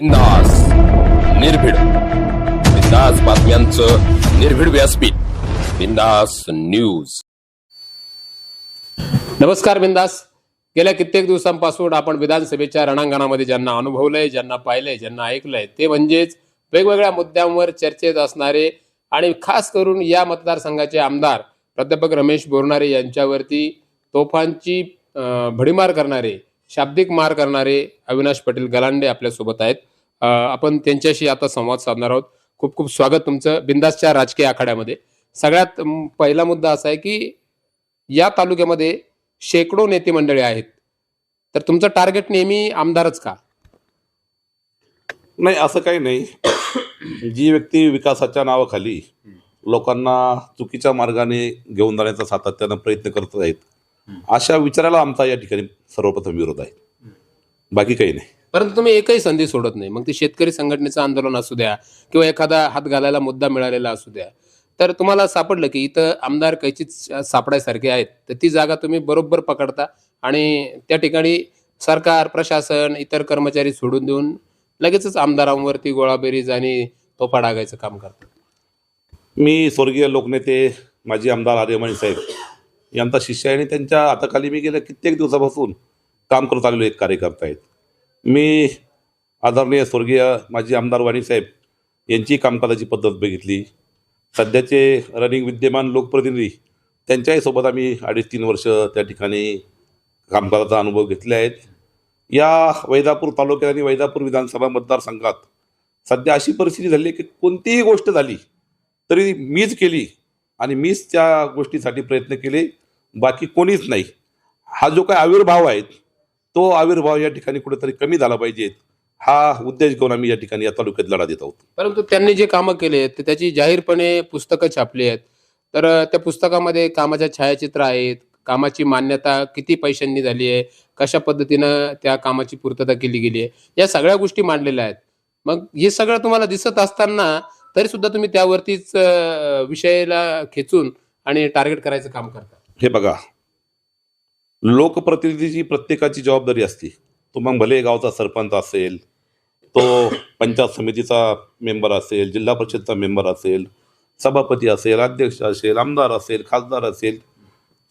बिंदास निर्भीड. बिंदास बातम्यांचं निर्भीड व्यासपीठ. बिंदास न्यूज. नमस्कार बिंदास. गेल्या कित्येक दिवसांपासून आपण विधानसभेच्या रणांगणामध्ये ज्यांना अनुभवलंय ज्यांना पाहिलंय ज्यांना ऐकलंय ते म्हणजेच वेगवेगळ्या मुद्द्यांवर चर्चेत असणारे आणि खास करून या मतदारसंघाचे आमदार प्राध्यापक रमेश बोरणारे यांच्यावरती तोफांची भडीमार करणारे शाब्दिक मार करणारे अविनाश पटेल गलांडे आपल्यासोबत आहेत. आपण त्यांच्याशी आता संवाद साधणार आहोत. खूप खूप स्वागत तुमचं बिंदासच्या राजकीय आखाड्यामध्ये. सगळ्यात पहिला मुद्दा असा आहे की या तालुक्यामध्ये शेकडो नेते मंडळी आहेत. तर तुमचं टार्गेट नेहमी आमदारच का? नाही असं काही नाही. जी व्यक्ती विकासाच्या नावाखाली लोकांना चुकीच्या मार्गाने घेऊन जाण्याचा सातत्यानं प्रयत्न करत आहेत अशा विचाराला आमचा या ठिकाणी सर्वप्रथम विरोध आहे. बाकी काही नाही. परंतु तुम्ही एकही संधी सोडत नाही. मग ती शेतकरी संघटनेचं आंदोलन असू द्या किंवा एखादा हात घालायला मुद्दा मिळालेला असू द्या. तर तुम्हाला सापडलं की इथं आमदार कैचीच सापडायसारखे आहेत. तर ती जागा तुम्ही बरोबर पकडता आणि त्या ठिकाणी सरकार प्रशासन इतर कर्मचारी सोडून देऊन लगेचच आमदारांवरती गोळाबेरीज आणि तोफा डागायचं काम करतात. मी स्वर्गीय लोकनेते माजी आमदार आर्यमणी साहेब यांचा शिष्य आहे आणि त्यांच्या हाताखाली मी गेल्या कित्येक दिवसापासून काम करत आलेलो एक कार्यकर्ता आहेत. मी आदरणीय स्वर्गीय माजी आमदार वाणीसाहेब यांची कामकाजाची पद्धत बघितली. सध्याचे रनिंग विद्यमान लोकप्रतिनिधी त्यांच्याही सोबत आम्ही अडीच तीन वर्ष त्या ठिकाणी कामकाजाचा अनुभव घेतले आहेत. या वैजापूर तालुक्यात आणि वैजापूर विधानसभा मतदारसंघात सध्या अशी परिस्थिती झाली की कोणतीही गोष्ट झाली तरी मीच केली आणि मीच त्या गोष्टीसाठी प्रयत्न केले. बाकी कोणीच नाही. हा जो काही आविर्भाव आहे तो आविर्भाव या ठिकाणी कुठेतरी कमी झाला पाहिजे हा उद्देश घेऊन आम्ही या ठिकाणी या तालुक्यात लढा देत आहोत. परंतु त्यांनी जे कामं केले आहेत त्याची जाहीरपणे पुस्तकं छापली आहेत. तर त्या पुस्तकामध्ये कामाच्या छायाचित्र आहेत. कामाची मान्यता किती पैशांनी झाली आहे कशा पद्धतीनं त्या कामाची पूर्तता केली गेली आहे या सगळ्या गोष्टी मांडलेल्या आहेत. मग हे सगळं तुम्हाला दिसत असताना तरी सुद्धा तुम्ही त्यावरतीच विषयाला खेचून आणि टार्गेट करायचं काम करता. हे बघा. लोकप्रतिनिधीची प्रत्येकाची जबाबदारी असते तो मग भले गावचा सरपंच असेल तो पंचायत समितीचा मेंबर असेल जिल्हा परिषदचा मेंबर असेल सभापती असेल अध्यक्ष असेल आमदार असेल खासदार असेल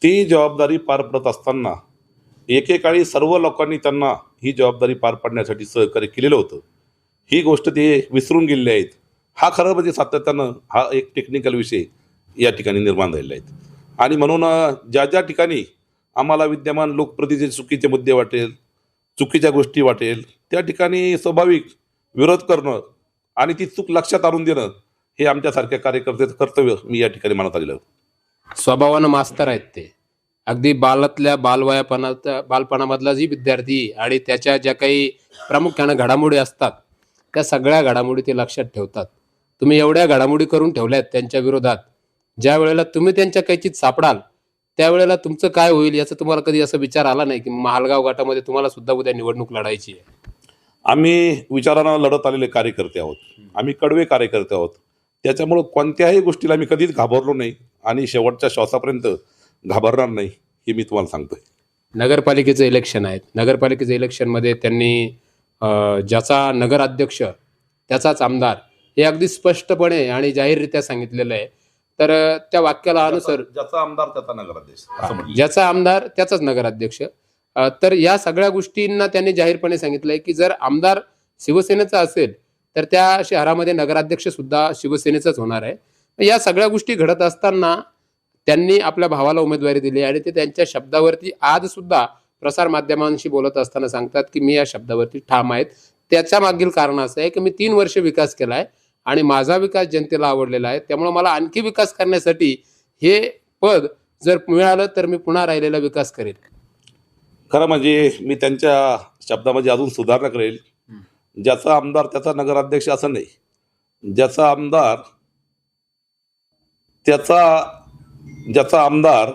ती जबाबदारी पार पडत असताना एकेकाळी सर्व लोकांनी त्यांना ही जबाबदारी पार पाडण्यासाठी सहकार्य केलेलं होतं. ही गोष्ट ते विसरून गेलेले आहेत. हा खरं म्हणजे सातत्यानं हा एक टेक्निकल विषय या ठिकाणी निर्माण झालेला आहे. आणि म्हणून ज्या ज्या ठिकाणी आम्हाला विद्यमान लोकप्रतिनिधी चुकीचे मुद्दे वाटेल चुकीच्या गोष्टी वाटेल त्या ठिकाणी स्वाभाविक विरोध करणं आणि ती चूक लक्षात आणून देणं हे आमच्यासारख्या कार्यकर्त्याचं कर्तव्य मी या ठिकाणी मानत आलेलं स्वभावानं मास्तर आहेत ते. अगदी बालातल्या बालवयापणात बालपणामधला जी विद्यार्थी आणि त्याच्या ज्या काही प्रामुख्यानं घडामोडी असतात त्या सगळ्या घडामोडी ते लक्षात ठेवतात. तुम्ही एवढ्या घडामोडी करून ठेवल्यात त्यांच्या विरोधात. ज्या वेळेला तुम्ही त्यांच्या कैचीत सापडाल त्यावेळेला तुमचं काय होईल याचा तुम्हाला कधी असा विचार आला नाही की महालगाव गटामध्ये तुम्हाला सुद्धा उद्या निवडणूक लढायची आहे? आम्ही विचारानं लढत आलेले कार्यकर्ते आहोत. आम्ही कडवे कार्यकर्ते आहोत. त्याच्यामुळं कोणत्याही गोष्टीला आम्ही कधीच घाबरलो नाही आणि शेवटच्या श्वासापर्यंत घाबरणार नाही हे मी तुम्हाला सांगतोय. नगरपालिकेचं इलेक्शन आहेत नगरपालिकेचं इलेक्शनमध्ये त्यांनी ज्याचा नगराध्यक्ष त्याचाच आमदार हे अगदी स्पष्टपणे आणि जाहीररित्या सांगितलेलं आहे. तर त्या वाक्याला अनुसर ज्याचा आमदार त्याचा नगराध्यक्ष. ज्याचा आमदार त्याचाच नगराध्यक्ष. तर या सगळ्या गोष्टींना त्यांनी जाहीरपणे सांगितलंय की जर आमदार शिवसेनेचा असेल तर त्या शहरामध्ये नगराध्यक्ष सुद्धा शिवसेनेचाच होणार आहे. या सगळ्या गोष्टी घडत असताना त्यांनी आपल्या भावाला उमेदवारी दिली आणि ते त्यांच्या शब्दावरती आज सुद्धा प्रसार माध्यमांशी बोलत असताना सांगतात की मी या शब्दावरती ठाम आहेत. त्याच्या मागील कारण असं आहे की मी तीन वर्ष विकास केला आहे आणि माझा विकास जनतेला आवडलेला आहे. त्यामुळे मला आणखी विकास करण्यासाठी हे पद जर मिळालं तर मी पुन्हा राहिलेला विकास करेल. खरं म्हणजे मी त्यांच्या शब्दामध्ये अजून सुधारणा करेल. ज्याचा आमदार त्याचा नगराध्यक्ष असं नाही. ज्याचा आमदार त्याचा ज्याचा आमदार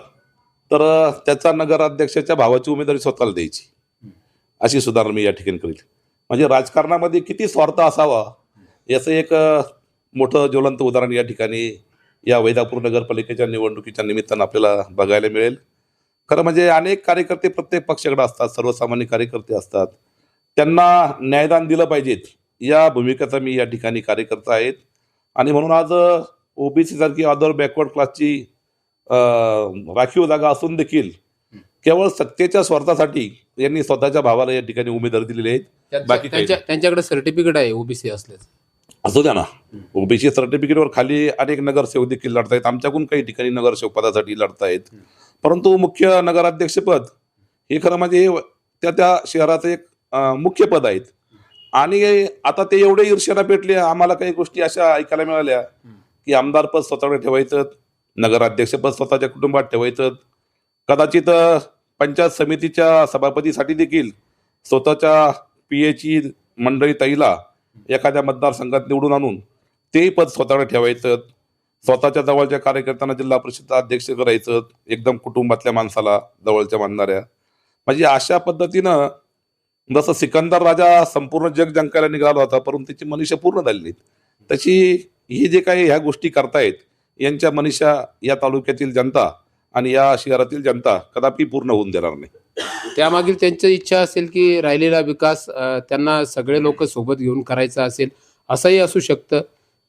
तर त्याचा नगराध्यक्षाच्या भावाची उमेदवारी स्वतःला द्यायची. अशी सुधारणा मी या ठिकाणी करेल. म्हणजे राजकारणामध्ये किती स्वार्थ असावा याचं एक मोठं ज्वलंत उदाहरण या ठिकाणी या वैदापूर नगरपालिकेच्या निवडणुकीच्या निमित्तानं आपल्याला बघायला मिळेल. खरं म्हणजे अनेक कार्यकर्ते प्रत्येक पक्षाकडे असतात सर्वसामान्य कार्यकर्ते असतात. त्यांना न्यायदान दिलं पाहिजेत. या भूमिकेचा मी या ठिकाणी कार्यकर्ता आहेत. आणि म्हणून आज ओबीसी सारखी अदर बॅकवर्ड क्लासची राखीव जागा असून देखील केवळ सत्तेच्या स्वार्थासाठी यांनी स्वतःच्या भावाला या ठिकाणी उमेदवारी दिलेले आहेत बाकी त्यांच्याकडे सर्टिफिकेट आहे ओबीसी असल्याचं. असू द्या ना. ओबीसी सर्टिफिकेटवर खाली अनेक नगरसेवक देखील लढतायत. आमच्याकडून काही ठिकाणी नगरसेवक पदासाठी लढतायत. परंतु मुख्य नगराध्यक्षपद हे खरं म्हणजे त्या त्या शहराचं एक मुख्य पद आहेत. आणि आता ते एवढे ईर्ष्याला पेटले आम्हाला काही गोष्टी अशा ऐकायला मिळाल्या की आमदार पद स्वतःकडे ठेवायचं नगराध्यक्षपद स्वतःच्या कुटुंबात ठेवायचं. कदाचित पंचायत समितीच्या सभापतीसाठी देखील स्वतःच्या पीएची मंडळी ताईला एखाद्या मतदारसंघात निवडून आणून तेही पद स्वतःकडे ठेवायचं. स्वतःच्या जवळच्या कार्यकर्त्यांना जिल्हा परिषद अध्यक्ष करायचं. एकदम कुटुंबातल्या माणसाला जवळच्या मानणाऱ्या. म्हणजे अशा पद्धतीनं जसं सिकंदर राजा संपूर्ण जग जंकायला निघाला होता परंतु त्याची मनीषा पूर्ण झालेली तशी ही जे काही ह्या गोष्टी करतायत यांच्या मनीषा या तालुक्यातील जनता आणि या शहरातील जनता कदापि पूर्ण होऊन देणार नाही. त्यामागील त्यांची इच्छा असेल की राहिलेला विकास त्यांना सगळे लोक सोबत घेऊन करायचा असेल असंही असू शकतं.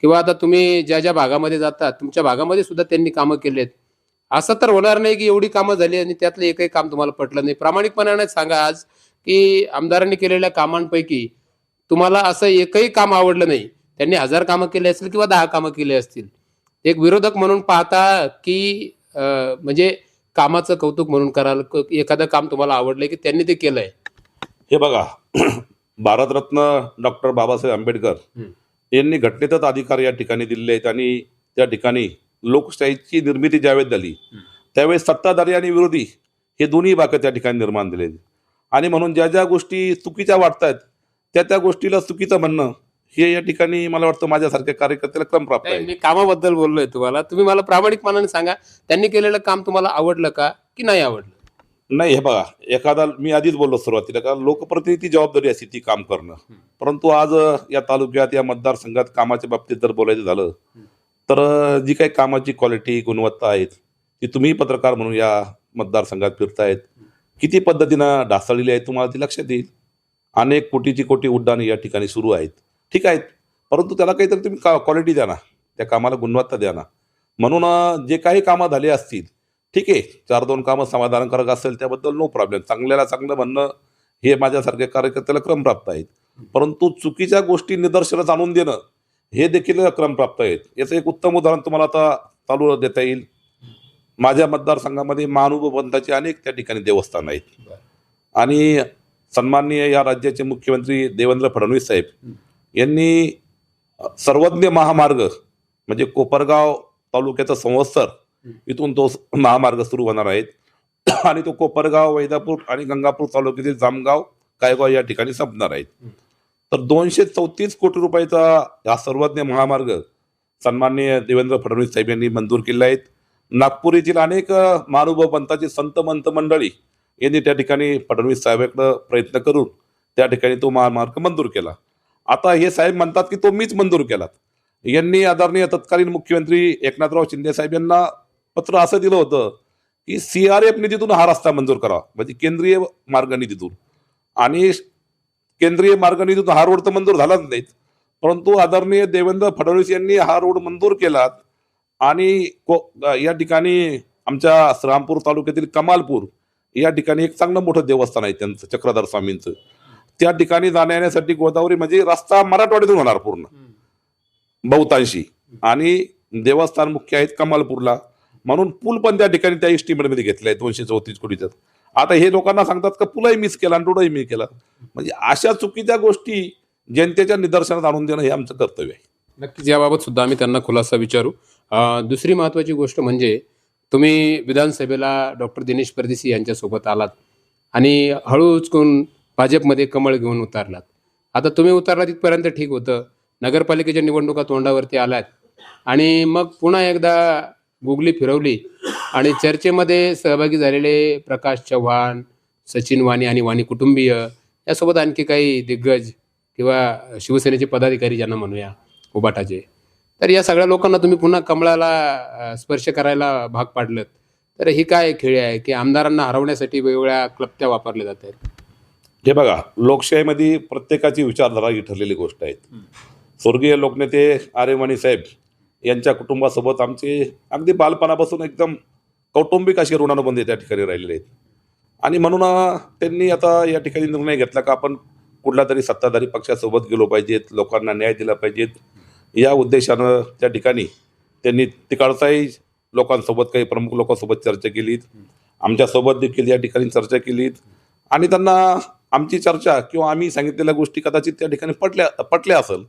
किंवा आता तुम्ही ज्या ज्या भागामध्ये जाता तुमच्या भागामध्ये सुद्धा त्यांनी कामं केलेत. असं तर होणार नाही की एवढी कामं झाली आणि त्यातलं एकही काम तुम्हाला पटलं नाही. प्रामाणिकपणाने सांगा आज की आमदारांनी केलेल्या कामांपैकी तुम्हाला असं एकही काम आवडलं नाही. त्यांनी हजार कामं केली असतील किंवा दहा कामं केली असतील. एक विरोधक म्हणून पाहता की म्हणजे कामाचं कौतुक म्हणून कराल एखादं काम तुम्हाला आवडलंय की त्यांनी ते केलंय? हे बघा भारतरत्न डॉक्टर बाबासाहेब आंबेडकर. यांनी घटनेतच अधिकार या ठिकाणी दिलेले आहेत आणि त्या ठिकाणी लोकशाहीची निर्मिती ज्यावेळेस झाली त्यावेळेस सत्ताधारी आणि विरोधी हे दोन्ही बाक त्या ठिकाणी निर्माण दिले आणि म्हणून ज्या ज्या गोष्टी चुकीच्या वाटतात त्या त्या गोष्टीला चुकीचं म्हणणं हे या ठिकाणी मला वाटतं माझ्यासारख्या कार्यकर्त्याला क्रम प्राप्त आहे. मी कामाबद्दल बोललोय तुम्हाला. तुम्ही मला प्रामाणिकपणाने सांगा त्यांनी केलेलं काम तुम्हाला आवडलं का की नाही आवडलं? नाही हे बघा एखादा मी आधीच बोललो सुरुवातीला का लोकप्रतिनिधी जबाबदारी असते ती काम करणं. परंतु आज या तालुक्यात या मतदारसंघात कामाच्या बाबतीत जर बोलायचं झालं तर जी काही कामाची क्वालिटी गुणवत्ता आहेत ती तुम्ही पत्रकार म्हणून या मतदारसंघात फिरतायत. किती पद्धतीनं ढासळलेली आहे तुम्हाला ती लक्षात येईल. अनेक कोटीची कोटी उड्डाणे या ठिकाणी सुरू आहेत. ठीक आहेत परंतु त्याला काहीतरी तुम्ही का क्वालिटी द्या ना. त्या कामाला गुणवत्ता द्या ना. म्हणून जे काही कामं झाली असतील ठीक आहे. चार दोन कामं समाधानकारक असेल त्याबद्दल नो प्रॉब्लेम चांगल्याला चांगलं म्हणणं हे माझ्यासारख्या कार्यकर्त्याला क्रमप्राप्त आहेत. परंतु चुकीच्या गोष्टी निदर्शनास आणून देणं हे देखील क्रमप्राप्त आहेत. याचं एक उत्तम उदाहरण तुम्हाला आता चालू देता येईल. माझ्या मतदारसंघामध्ये महानुभव पंथाचे अनेक त्या ठिकाणी देवस्थान आहेत. आणि सन्माननीय या राज्याचे मुख्यमंत्री देवेंद्र फडणवीस साहेब. यांनी सर्वज्ञ महामार्ग म्हणजे कोपरगाव तालुक्याचा संवत्सर इथून तो महामार्ग सुरू होणार आहेत. आणि तो कोपरगाव वैदापूर आणि गंगापूर तालुक्यातील जामगाव कायगाव या ठिकाणी संपणार आहेत. तर दोनशे चौतीस कोटी रुपयाचा हा सर्वज्ञ महामार्ग सन्माननीय देवेंद्र फडणवीस साहेब यांनी मंजूर केला आहेत नागपूर येथील अनेक महानुभव पंथाची संत मंत मंडळी यांनी त्या ठिकाणी फडणवीस साहेबांकडे प्रयत्न करून त्या ठिकाणी तो महामार्ग मंजूर केला. आता हे साहेब म्हणतात की तो मीच मंजूर केलात. यांनी आदरणीय तत्कालीन मुख्यमंत्री एकनाथराव शिंदे साहेब यांना पत्र असं दिलं होतं की सी आर एफ निधीतून हा रस्ता मंजूर करावा म्हणजे केंद्रीय मार्ग निधीतून. आणि केंद्रीय मार्ग निधीतून हा रोड तर मंजूर झालाच नाहीत परंतु आदरणीय देवेंद्र फडणवीस यांनी हा रोड मंजूर केलात. आणि को- या ठिकाणी आमच्या श्रामपूर तालुक्यातील कमालपूर या ठिकाणी एक चांगलं मोठं देवस्थान आहे त्यांचं चक्रधर स्वामींचं. त्या ठिकाणी जाण्या येण्यासाठी गोदावरी म्हणजे रस्ता मराठवाड्यातून होणार पूर्ण. बहुतांशी. आणि देवस्थान मुख्य आहेत कमालपूरला. म्हणून पूल पण त्या ठिकाणी त्या एस्टिमेटमध्ये घेतले आहे दोनशे चौतीस कोटीचं. आता हे लोकांना सांगतात का पुलाही मिस केला आणि रोडही मी केला. म्हणजे अशा चुकीच्या गोष्टी जनतेच्या निदर्शनात आणून देणं हे आमचं कर्तव्य आहे. नक्कीच याबाबत सुद्धा आम्ही त्यांना खुलासा विचारू. दुसरी महत्वाची गोष्ट म्हणजे तुम्ही विधानसभेला डॉक्टर दिनेश परदेशी यांच्यासोबत आलात. आणि हळू उचकून भाजपमध्ये कमळ घेऊन उतारलात. आता तुम्ही उतरला तिथपर्यंत ठीक होतं. नगरपालिकेच्या निवडणुका तोंडावरती आल्यात. आणि मग पुन्हा एकदा गुगली फिरवली आणि चर्चेमध्ये सहभागी झालेले प्रकाश चव्हाण सचिन वाणी आणि वाणी कुटुंबीय यासोबत आणखी काही दिग्गज किंवा शिवसेनेचे पदाधिकारी ज्यांना म्हणूया उबाटाचे. तर या सगळ्या लोकांना तुम्ही पुन्हा कमळाला स्पर्श करायला भाग पाडलं तर ही काय खेळ आहे की आमदारांना हरवण्यासाठी वेगवेगळ्या क्लप्त्या वापरल्या जात आहेत? हे बघा लोकशाहीमध्ये प्रत्येकाची विचारधारा ही ठरलेली गोष्ट आहे. स्वर्गीय लोकनेते आर्यमणी साहेब यांच्या कुटुंबासोबत आमचे अगदी बालपणापासून एकदम कौटुंबिक अशी ऋणानुबंध त्या ठिकाणी राहिलेले आहेत. आणि म्हणून त्यांनी आता या ठिकाणी निर्णय घेतला का आपण कुठल्या तरी सत्ताधारी पक्षासोबत गेलो पाहिजेत लोकांना न्याय दिला पाहिजेत. या उद्देशानं त्या ठिकाणी त्यांनी तिकडचाही लोकांसोबत काही प्रमुख लोकांसोबत चर्चा केलीत. आमच्यासोबत देखील या ठिकाणी चर्चा केलीत. आणि त्यांना आमची चर्चा किंवा आम्ही सांगितलेल्या गोष्टी कदाचित त्या ठिकाणी पटल्या पटल्या असेल.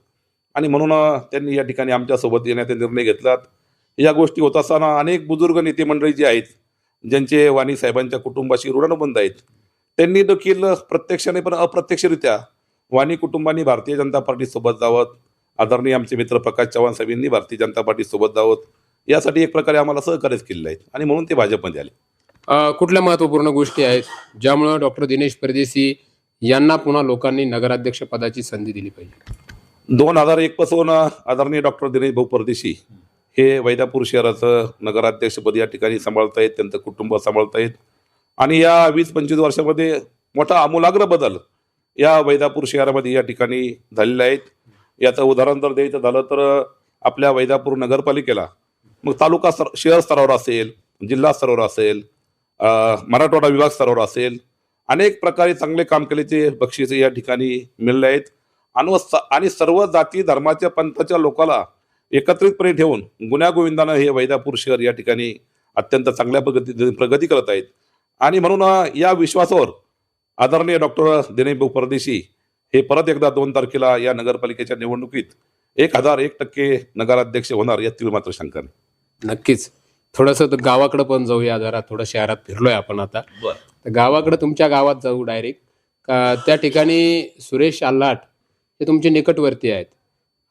आणि म्हणून त्यांनी या ठिकाणी आमच्यासोबत येण्याचा निर्णय घेतलात. या गोष्टी होत असताना अनेक बुजुर्ग नेते मंडळी जी आहेत ज्यांचे वाणी साहेबांच्या कुटुंबाशी ऋणानुबंध आहेत त्यांनी देखील प्रत्यक्षाने पण अप्रत्यक्षरित्या वाणी कुटुंबांनी भारतीय जनता पार्टीसोबत जावत आदरणीय आमचे मित्र प्रकाश चव्हाण साहेबांनी भारतीय जनता पार्टीसोबत जावत यासाठी एक प्रकारे आम्हाला सहकार्यच केलेलं आहे. आणि म्हणून ते भाजपमध्ये आले. कुठल्या महत्त्वपूर्ण गोष्टी आहेत? ज्यामुळं डॉक्टर दिनेश परदेशी यांना पुन्हा लोकांनी नगराध्यक्ष पदाची संधी दिली पाहिजे. दोन हजार एक पासून आदरणीय डॉक्टर दिनेश भाऊ परदेशी हे वैदापूर शहराचं नगराध्यक्षपद या ठिकाणी सांभाळतायत त्यांचं कुटुंब सांभाळतायत आणि या वीस पंचवीस वर्षामध्ये मोठा आमूलाग्र बदल या वैदापूर शहरामध्ये या ठिकाणी झालेले आहेत याचं उदाहरण जर द्यायचं झालं तर आपल्या वैदापूर नगरपालिकेला मग तालुका स्तर शहर स्तरावर असेल जिल्हा स्तरावर असेल मराठवाडा विभाग स्तरावर असेल अनेक प्रकारे चांगले काम केल्याचे बक्षिसे या ठिकाणी मिळले आहेत. आणि स- आणि सर्व जाती धर्माच्या पंथाच्या लोकाला एकत्रितपणे ठेवून गुण्यागोविंदानं हे वैदापूर शहर या ठिकाणी अत्यंत चांगल्या प्रगती प्रगती करत आहेत. आणि म्हणून या विश्वासावर आदरणीय डॉक्टर दिनेश भाऊ परदेशी हे परत एकदा दोन तारखेला या नगरपालिकेच्या निवडणुकीत एक हजार एक टक्के नगराध्यक्ष होणार यातील मात्र शंका नाही. नक्कीच. थोडंसं तर गावाकडं पण जाऊया जरा थोडं शहरात फिरलोय आपण आता. तर गावाकडं तुमच्या गावात जाऊ डायरेक्ट का त्या ठिकाणी सुरेश आल्हाट हे तुमचे निकटवर्ती आहेत.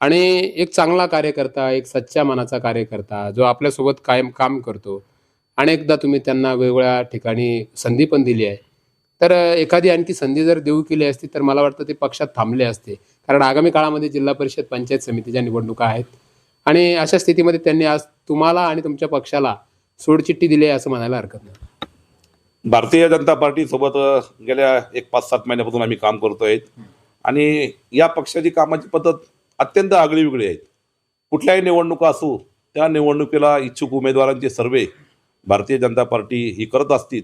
आणि एक चांगला कार्यकर्ता एक सच्च्या मनाचा कार्यकर्ता जो आपल्यासोबत कायम काम करतो. अनेकदा तुम्ही त्यांना वेगवेगळ्या ठिकाणी संधी पण दिली आहे. तर एखादी आणखी संधी जर देऊ केली असती तर मला वाटतं ते पक्षात थांबले असते. कारण आगामी काळामध्ये जिल्हा परिषद पंचायत समितीच्या निवडणुका आहेत. आणि अशा स्थितीमध्ये त्यांनी आज तुम्हाला आणि तुमच्या पक्षाला सोडचिठ्ठी दिली आहे असं म्हणायला हरकत नाही. भारतीय जनता पार्टी सोबत गेल्या एक पाच सात महिन्यापासून आम्ही काम करतोय. आणि या पक्षाची कामाची पद्धत अत्यंत आगळी वेगळी आहे. कुठल्याही निवडणुका असू त्या निवडणुकीला इच्छुक उमेदवारांचे सर्वे भारतीय जनता पार्टी ही करत असतील.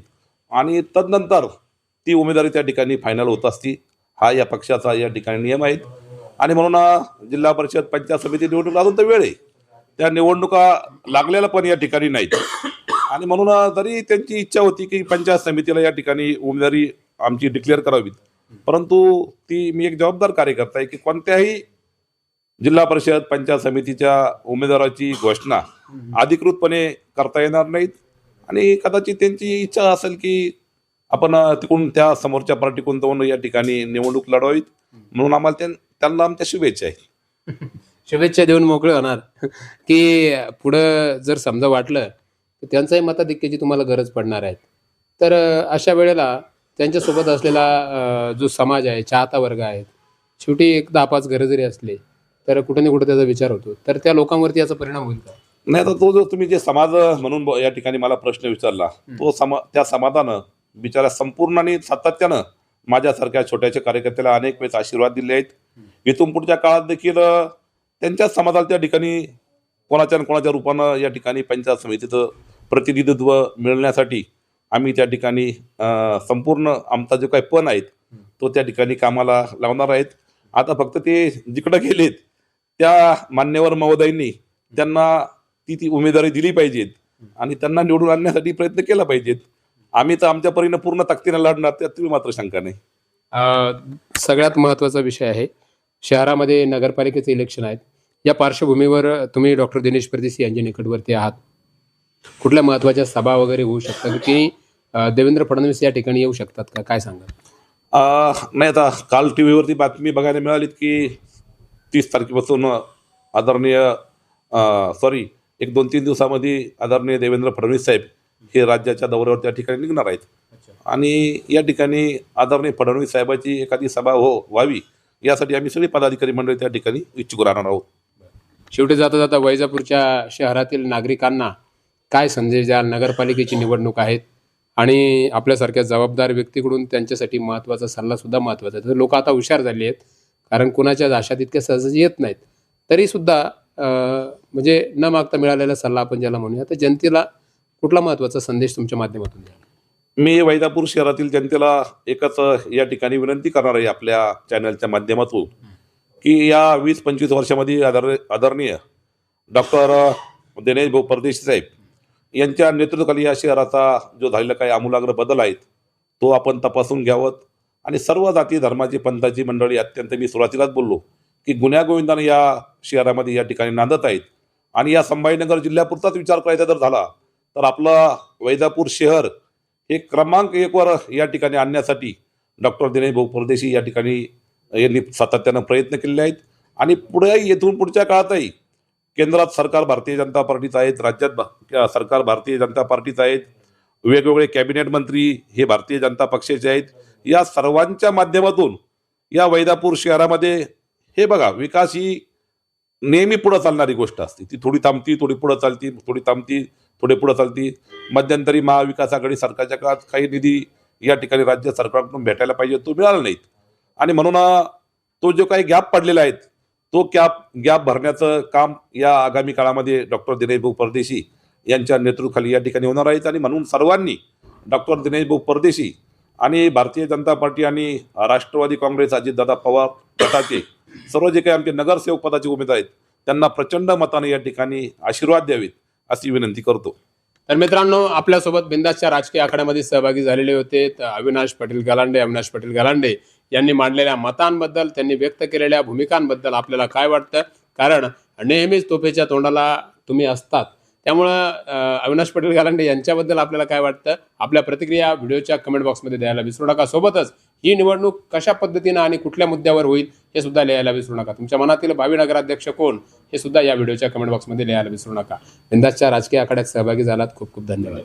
आणि तदनंतर ती उमेदवारी त्या ठिकाणी फायनल होत असती. हा या पक्षाचा या ठिकाणी नियम आहे आणि म्हणून जिल्हा परिषद पंचायत समिती निवडणूक अजून तर वेळ आहे. त्या निवडणुका लागलेल्या पण या ठिकाणी नाहीत. आणि म्हणून जरी त्यांची इच्छा होती की पंचायत समितीला या ठिकाणी उमेदवारी आमची डिक्लेअर करावी परंतु ती मी एक जबाबदार कार्यकर्ता आहे की कोणत्याही जिल्हा परिषद पंचायत समितीच्या उमेदवाराची घोषणा अधिकृतपणे करता येणार नाहीत. आणि कदाचित त्यांची इच्छा असेल की आपण तिकडून त्या समोरच्या पार्टीकडून जाऊन या ठिकाणी निवडणूक लढवावीत. म्हणून आम्हाला त्यांना आमच्या शुभेच्छा आहेत. शुभेच्छा देऊन मोकळे होणार. की पुढं जर समजा वाटलं तर त्यांचाही मताधिक्याची तुम्हाला गरज पडणार आहे. तर अशा वेळेला त्यांच्यासोबत असलेला जो समाज आहे चाहता वर्ग आहे शेवटी एक दहा पाच घरं जरी असले तर कुठे ना कुठे त्याचा विचार होतो. तर त्या लोकांवरती याचा परिणाम होईल का? नाही आता तो जो तुम्ही जे समाज म्हणून या ठिकाणी मला प्रश्न विचारला तो समा त्या समाजानं बिचारा संपूर्ण आणि सातत्यानं माझ्यासारख्या छोट्याशा कार्यकर्त्याला अनेक वेळेस आशीर्वाद दिले आहेत. इथून पुढच्या काळात देखील त्यांच्या त्यांच्याच समाजाला त्या ठिकाणी कोणाच्या आणि कोणाच्या रूपानं या ठिकाणी पंचायत समितीचं प्रतिनिधित्व मिळण्यासाठी आम्ही त्या ठिकाणी संपूर्ण आमचा जो काही पण आहेत तो त्या ठिकाणी कामाला लावणार आहेत. आता फक्त ते जिकडं गेलेत त्या मान्यवर महोदयांनी त्यांना ती ती उमेदवारी दिली पाहिजेत आणि त्यांना निवडून आणण्यासाठी प्रयत्न केला पाहिजेत. आम्ही तर आमच्या परीनं पूर्ण ताकदीने लढणार त्यात तुम्ही मात्र शंका नाही. सगळ्यात महत्त्वाचा विषय आहे शहरामध्ये नगरपालिकेचे इलेक्शन आहेत. या पार्श्वभूमीवर तुम्ही डॉक्टर दिनेश परदेशी यांच्या निकटवर्ती आहात. कुठल्या महत्त्वाच्या सभा वगैरे होऊ शकतात की देवेंद्र फडणवीस या ठिकाणी येऊ शकतात का? काय सांगा नाही आता काल टी व्हीवरती बातमी बघायला मिळालीत की तीस तारखेपासून आदरणीय सॉरी एक दोन तीन दिवसामध्ये आदरणीय देवेंद्र फडणवीस साहेब हे राज्याच्या दौऱ्यावर त्या ठिकाणी निघणार आहेत. आणि या ठिकाणी आदरणीय फडणवीस साहेबाची एखादी सभा हो व्हावी यासाठी आम्ही सगळे पदाधिकारी मंडळी त्या ठिकाणी इच्छुक राहणार आहोत. शेवटी जाता जाता वैजापूरच्या शहरातील नागरिकांना काय संदेश द्याल? नगरपालिकेची निवडणूक आहेत आणि आपल्यासारख्या जबाबदार व्यक्तीकडून त्यांच्यासाठी महत्त्वाचा सल्ला सुद्धा महत्त्वाचा आहे. तर लोक आता हुशार झाली आहेत कारण कुणाच्या आशात इतक्या सहज येत नाहीत. तरीसुद्धा म्हणजे न मागता मिळालेला सल्ला आपण ज्याला म्हणूया तर जनतेला कुठला महत्त्वाचा संदेश तुमच्या माध्यमातून द्या मी वैदापूर शहरातील जनतेला एकच या ठिकाणी विनंती करणार आहे आपल्या चॅनलच्या माध्यमातून की या वीस पंचवीस वर्षामध्ये आदर आदरणीय डॉक्टर दिनेश भाऊ परदेशी साहेब यांच्या नेतृत्वाखाली या शहराचा जो झालेला काही आमूलाग्र बदल आहेत तो आपण तपासून घ्यावं. आणि सर्व जाती धर्माची पंथाची मंडळी अत्यंत मी सुरुवातीलाच बोललो की गुन्ह्यागोविंदाने या शहरामध्ये या ठिकाणी नांदत आहेत. आणि या संभाजीनगर जिल्ह्यापुरताच विचार करायचा जर झाला तर आपलं वैजापूर शहर हे क्रमांक एकवर या ठिकाणी आणण्यासाठी डॉक्टर दिनेश भाऊ परदेशी या ठिकाणी यांनी सातत्यानं प्रयत्न केलेले आहेत. आणि पुढे येथून पुढच्या काळातही केंद्रात सरकार भारतीय जनता पार्टीचं आहेत राज्यात भा- सरकार भारतीय जनता पार्टीचं आहेत वेगवेगळे कॅबिनेट मंत्री हे भारतीय जनता पक्षाचे आहेत. या सर्वांच्या माध्यमातून या वैदापूर शहरामध्ये हे बघा विकास ही नेहमी पुढं चालणारी गोष्ट असते. ती थोडी थांबती थोडी पुढं चालती थोडी थांबती थोडे पुढं चालती. मध्यंतरी महाविकास आघाडी सरकारच्या काळात काही निधी या ठिकाणी राज्य सरकारकडून भेटायला पाहिजे तो मिळाला नाहीत. आणि म्हणून तो जो काही गॅप पडलेला आहे तो गॅप गॅप भरण्याचं काम या आगामी काळामध्ये डॉक्टर दिनेश भाऊ परदेशी यांच्या नेतृत्वाखाली या ठिकाणी होणार आहेत आणि म्हणून सर्वांनी डॉक्टर दिनेश भाऊ परदेशी आणि भारतीय जनता पार्टी आणि राष्ट्रवादी काँग्रेस अजितदादा पवार गटाचे सर्व जे काही आमचे नगरसेवक पदाचे उमेदवार आहेत त्यांना प्रचंड मताने या ठिकाणी आशीर्वाद द्यावेत अशी विनंती करतो. तर मित्रांनो आपल्यासोबत बिंदासच्या राजकीय आखाड्यामध्ये सहभागी झालेले होते अविनाश पाटील गलांडे अविनाश पाटील गलांडे यांनी मांडलेल्या मतांबद्दल त्यांनी व्यक्त केलेल्या भूमिकांबद्दल आपल्याला काय वाटतं? कारण नेहमीच तोफेच्या तोंडाला तुम्ही असतात. त्यामुळं अविनाश पाटील गलांडे यांच्याबद्दल आपल्याला काय वाटतं? आपल्या प्रतिक्रिया व्हिडिओच्या कमेंट बॉक्समध्ये द्यायला विसरू नका. सोबतच ही निवडणूक कशा पद्धतीनं आणि कुठल्या मुद्द्यावर होईल हे सुद्धा लिहायला विसरू नका. तुमच्या मनातील भावी नगराध्यक्ष कोण हे सुद्धा या व्हिडिओच्या कमेंट बॉक्समध्ये लिहायला विसरू नका. बिंदासच्या राजकीय आखाड्यात सहभागी झालात. खूप खूप धन्यवाद.